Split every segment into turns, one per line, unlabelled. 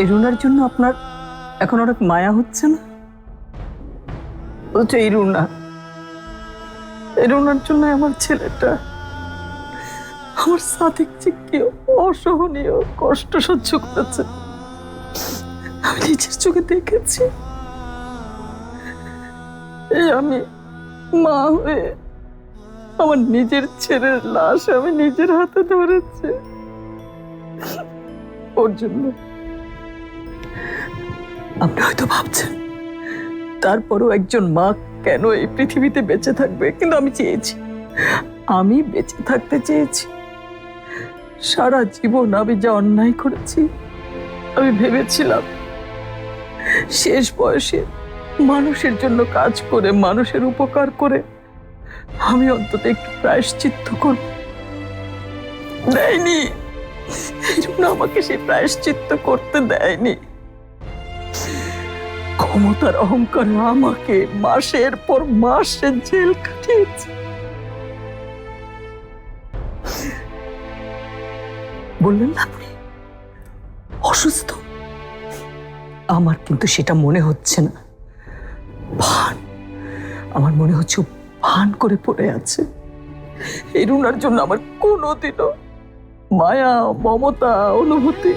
এই রুনার জন্য আপনার এখন অনেক মায়া হচ্ছে না? বলছে এই রুনা, এই রুনার জন্য আমার ছেলেটা, আমার সাদিক যে কি অসহনীয় কষ্ট সহ্য করেছে। আমি নিজের চোখে দেখেছি। এই আমি মা হয়ে আমার নিজের ছেলের লাশ আমি নিজের হাতে ধরেছি। ওর জন্য আপনি হয়তো ভাবছেন, তারপরও একজন মা কেন এই পৃথিবীতে বেঁচে থাকবে? কিন্তু আমি চেয়েছি, আমি বেঁচে থাকতে চেয়েছি। সারা জীবন আমি যা অন্যায় করেছি, আমি ভেবেছিলাম শেষ বয়সে মানুষের জন্য কাজ করে, মানুষের উপকার করে, আমি অন্তত একটু প্রায়শ্চিত্ত করব। দেয়নি, এই জন্য আমাকে সেই প্রায়শ্চিত্ত করতে দেয়নি। ক্ষমতার অহংকার আমাকে মাসের পর মাস জেল কাটিয়েছে। বললেন না আপনি? অসুস্থ। আমার কিন্তু সেটা মনে হচ্ছে না। ভান। আমার মনে হচ্ছে ভান করে পড়ে আছে। এই রুনার জন্য আমার কোনোদিনও মায়া, মমতা, অনুভূতি,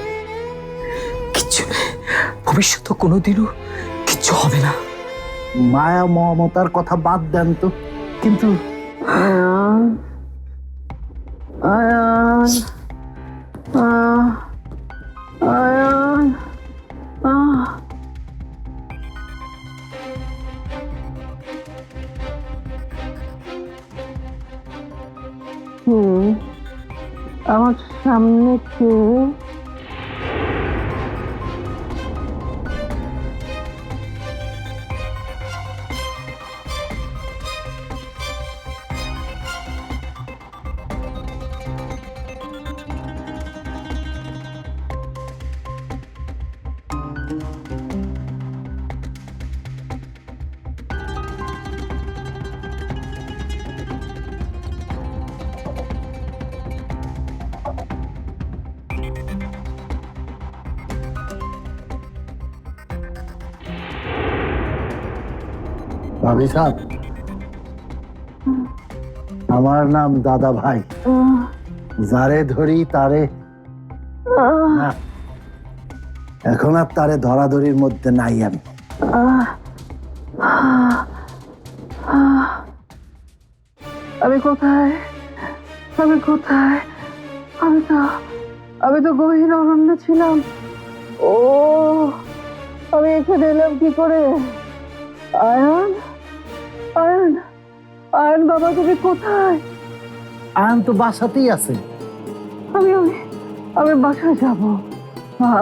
কিছু ভবিষ্যতে কোনোদিনও কিচ্ছু হবে না।
মায়া মমতার কথা বাদ দেন তো। কিন্তু আয়ান আয়ান আহ, আয়ান হুম আমার সামনে কে ভাবি সাহেব, আমার নাম দাদা ভাই। যারে ধরি তারে। এখন আর তারে ধরাধরির মধ্যে নাই আমি।
আমি কোথায়? আমি কোথায়? আমি তো আমি তো গহীন অরণ্যে ছিলাম। ও, আমি এখানে এলাম কি করে? আয়ন? আয়ন আয়ন বাবা তুমি কোথায়?
আয়ন তো বাসাতেই আছে।
আমি আমি আমি বাসায় যাব।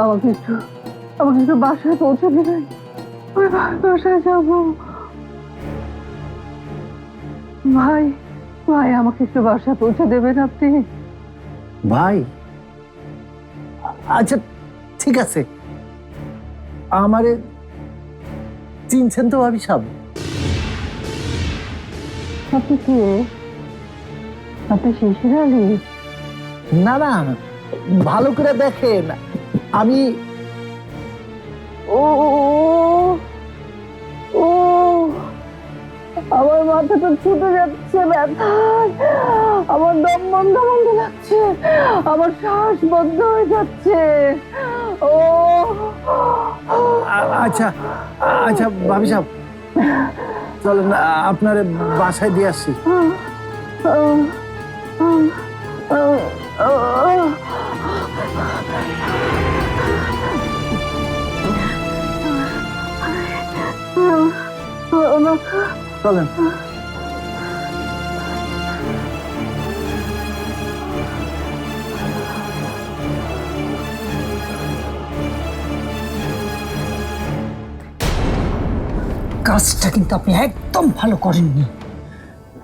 আমাকে একটু আমাকে একটু বাসায় পৌঁছে দেবেন। আমি বাসায় যাব। ভাই ভাই আমাকে একটু বাসায় পৌঁছে দেবেন আপনি?
ভাই? আচ্ছা ঠিক আছে। আমারে চিনছেন তো ভাবি সাহেব?
আপনি কে? আপনি শিশির আলী
না না ভালো করে দেখেন। আমি
ও ও আমার মাথাটা ছুটে যাচ্ছে ব্যথায় আমার দম বন্ধ বন্ধ লাগছে। আমার শ্বাস বন্ধ হয়ে যাচ্ছে। ও
আচ্ছা আচ্ছা ভাবি সাহেব। চলেন আপনার বাসায় দিয়ে আসছি। চলেন।
কাজটা কিন্তু আপনি একদম ভালো করেননি।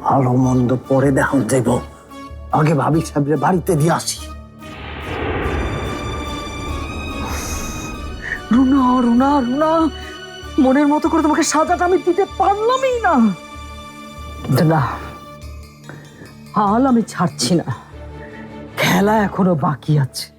ভালো মন্দ পরে দেখান যাইব। আগে ভাবি সাহেবের বাড়িতে দিয়ে আসি।
রুনা রুনা রুনা মনের মতো করে তোমাকে সাজাটা আমি দিতে পারলামই না। না হাল আমি ছাড়ছি না। খেলা এখনও বাকি আছে।